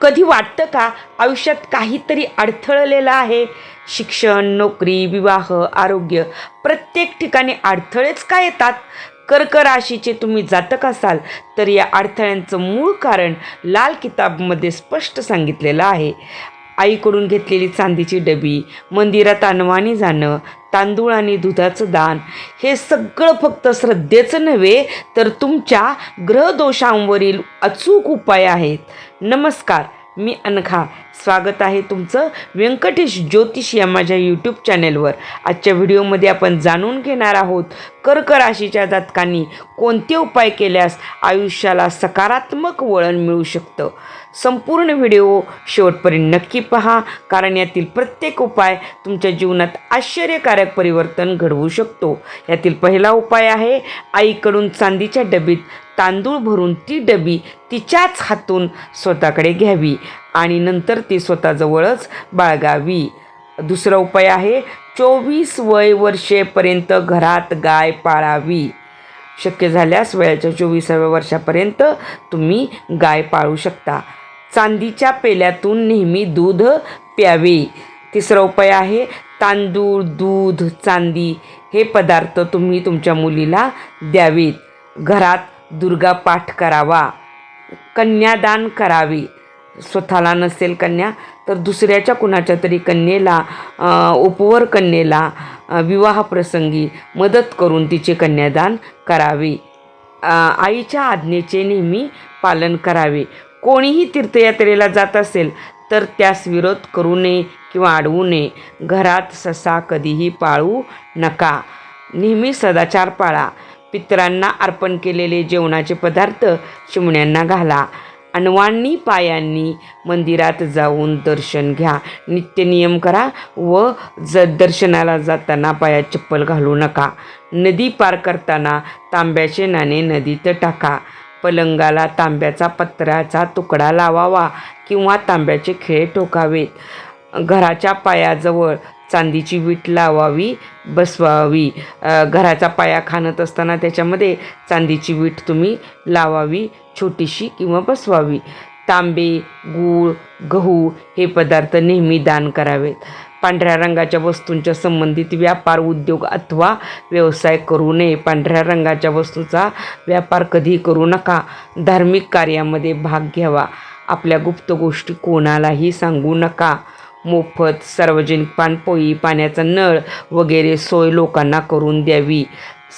कधी वाटतं का आयुष्यात काहीतरी अडथळलेलं आहे? शिक्षण नोकरी विवाह आरोग्य प्रत्येक ठिकाणी अडथळेच का येतात? कर्क राशीचे तुम्ही जातक असाल तर या अडथळ्यांचं मूळ कारण लाल किताबमध्ये स्पष्ट सांगितलेलं आहे. आईकडून घेतलेली चांदीची डबी मंदिरात अनवाणी जाणं तांदूळ आणि दुधाचं दान. हे सगळं फक्त श्रद्धेचं नव्हे तर तुमच्या ग्रहदोषांवरील अचूक उपाय आहेत. नमस्कार मी अनघा. स्वागत आहे तुमचं व्यंकटेश ज्योतिष या माझ्या यूट्यूब चॅनेलवर आजच्या व्हिडिओमध्ये आपण जाणून घेणार आहोत कर्क राशीच्या जातकांनी कोणते उपाय केल्यास आयुष्याला सकारात्मक वळण मिळू शकतं? संपूर्ण व्हिडिओ शेवटपर्यंत नक्की पहा कारण यातील प्रत्येक उपाय तुमच्या जीवनात आश्चर्यकारक परिवर्तन घडवू शकतो. यातील पहिला उपाय आहे आईकडून चांदीच्या डबीत तांदूळ भरून ती डबी तिच्याच हातून स्वतःकडे घ्यावी. आणि नंतर ती स्वतःजवळच बाळगावी. दुसरा उपाय आहे चोवीस वय वर्षेपर्यंत घरात गाय पाळावी. शक्य झाल्यास वयाच्या चोवीसाव्या वर्षापर्यंत तुम्ही गाय पाळू शकता. चांदीच्या पेल्यातून नेहमी दूध प्यावे. तिसरा उपाय आहे तांदूळ दूध चांदी हे पदार्थ तुम्ही तुमच्या मुलीला द्यावेत. घरात दुर्गा पाठ करावा. कन्यादान करावे. स्वतःला नसेल कन्या तर दुसऱ्याच्या कुणाच्या तरी कन्येला उपवर कन्येला विवाहप्रसंगी मदत करून तिचे कन्यादान करावे. आईच्या आज्ञेचे नेहमी पालन करावे. कोणीही तीर्थयात्रेला जात असेल तर त्यास विरोध करू नये किंवा अडवू नये. घरात ससा कधीही पाळू नका. नेहमी सदाचार पाळा. पितरांना अर्पण केलेले जेवणाचे पदार्थ चिमण्यांना घाला. अण्वांनी पायांनी मंदिरात जाऊन दर्शन घ्या. नित्य नियम करा व ज दर्शनाला जाताना पायात चप्पल घालू नका. नदी पार करताना तांब्याचे नाणे नदीत टाका. पलंगाला तांब्याचा पत्र्याचा तुकडा लावावा किंवा तांब्याचे खिळे टोकावेत घराच्या पायाजवळ चांदीची वीट लावावी बसवावी. घराचा पाया खाणत असताना त्याच्यामध्ये चांदीची वीट तुम्ही लावावी छोटीशी किंवा बसवावी. तांबे गूळ गहू हे पदार्थ नेहमी दान करावेत. पांढऱ्या रंगाच्या वस्तूंच्या संबंधित व्यापार उद्योग अथवा व्यवसाय करू नये. पांढऱ्या रंगाच्या वस्तूचा व्यापार कधी करू नका. धार्मिक कार्यामध्ये भाग घ्यावा. आपल्या गुप्त गोष्टी कोणालाही सांगू नका. मोफत सार्वजनिक पाणपोई पाण्याचा नळ वगैरे सोय लोकांना करून द्यावी.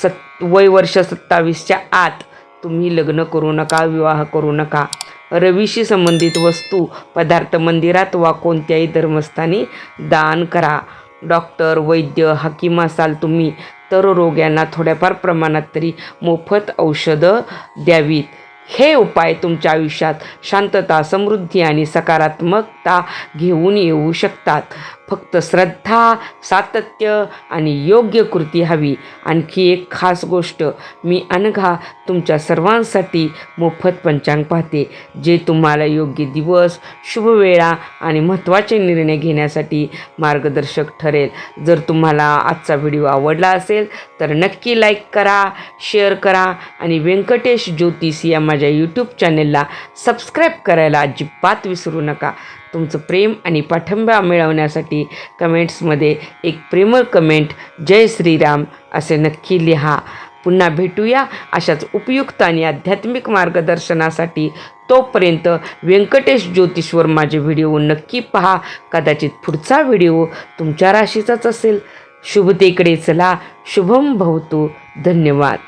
सत् वय वर्ष सत्तावीसच्या आत तुम्ही लग्न करू नका विवाह करू नका. रवीशी संबंधित वस्तू पदार्थ मंदिरात वा कोणत्याही धर्मस्थानी दान करा. डॉक्टर वैद्य हकीम असाल तुम्ही तर रोग्यांना थोड्याफार प्रमाणात तरी मोफत औषधं द्यावीत. हे उपाय तुमच्या आयुष्यात शांतता समृद्धी आणि सकारात्मकता घेऊन येऊ शकतात. फक्त श्रद्धा सातत्य आणि योग्य कृती हवी. आणखी एक खास गोष्ट मी अनघा तुमच्या सर्वांसाठी मोफत पंचांग पाहते. जे तुम्हाला योग्य दिवस शुभवेळा आणि महत्त्वाचे निर्णय घेण्यासाठी मार्गदर्शक ठरेल. जर तुम्हाला आजचा व्हिडिओ आवडला असेल तर नक्की लाईक करा शेअर करा आणि व्यंकटेश ज्योतिष या माझ्या यूट्यूब चॅनेलला सबस्क्राईब करायला अजिबात विसरू नका. तुमचं प्रेम आणि पाठिंबा मिळवण्यासाठी कमेंट्समध्ये एक प्रेमळ कमेंट जय श्रीराम असे नक्की लिहा. पुन्हा भेटूया अशाच उपयुक्त आणि आध्यात्मिक मार्गदर्शनासाठी. तोपर्यंत व्यंकटेश ज्योतिषवर माझे व्हिडिओ नक्की पहा. कदाचित पुढचा व्हिडिओ तुमच्या राशीचाच असेल. शुभतेकडे चला. शुभम भवतो. धन्यवाद.